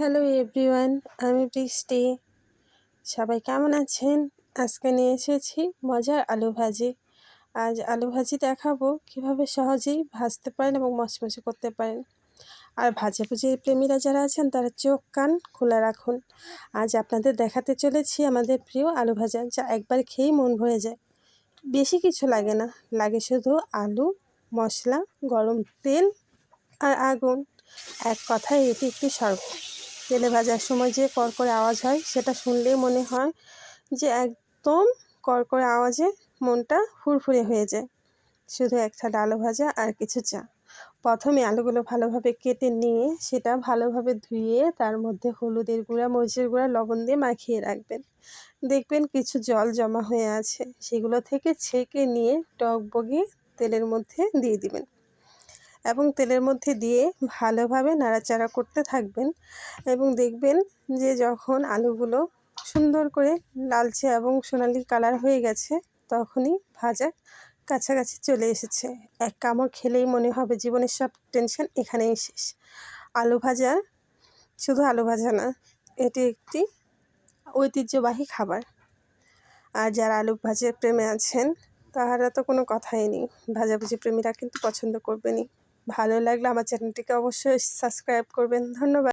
Hello everyone, আমি বৃষ্টি। সবাই কেমন আছেন? আজকে নিয়ে এসেছি মজার আলু ভাজি। আজ আলু ভাজি দেখাবো কীভাবে সহজেই ভাজতে পারেন এবং মচমচে করতে পারেন। আর ভাজাভুজি প্রেমীরা যারা আছেন, তারা চোখ, কান খোলা রাখুন। আজ আপনাদের দেখাতে চলেছি আমাদের প্রিয় আলু ভাজা, যা একবার খেয়েই মন ভরে যায়। বেশি কিছু লাগে না, লাগে শুধু আলু, মশলা, গরম তেল আর আগুন। এক কথায় এটি একটি স্বর্গ তেলে ভাজার সময় যে করকরে আওয়াজ হয়, সেটা শুনলেই মনে হয় যে একদম করকরে আওয়াজে মনটা ফুরফুরে হয়ে যায়। শুধু একটা আলু ভাজা আর কিছু চা। প্রথমে আলুগুলো ভালোভাবে কেটে নিয়ে, সেটা ভালোভাবে ধুয়ে তার মধ্যে হলুদের গুঁড়া, মরিচের গুঁড়া, লবণ দিয়ে মাখিয়ে রাখবেন। দেখবেন কিছু জল জমা হয়ে আছে। সেগুলো থেকে ছেঁকে নিয়ে টক বগিয়ে তেলের মধ্যে দিয়ে দিবেন। এবং তেলের মধ্যে দিয়ে ভালোভাবে নাড়াচাড়া করতে থাকবেন এবং দেখবেন যে যখন আলুগুলো সুন্দর করে লালচে এবং সোনালি কালার হয়ে গেছে, তখনই ভাজা কাছাকাছি চলে এসেছে। এক কামড় খেলেই মনে হবে জীবনের সব টেনশন এখানেই শেষ। আলু ভাজা শুধু আলু ভাজা না, এটি একটি ঐতিহ্যবাহী খাবার। আর যারা আলু ভাজার প্রেমে আছেন, তাহারা তো কোনো কথাই নেই। ভাজাভুজি প্রেমীরা কিন্তু পছন্দ করবেনই। ভালো লাগলে আমার চ্যানেলটিকে অবশ্যই সাবস্ক্রাইব করবেন। ধন্যবাদ।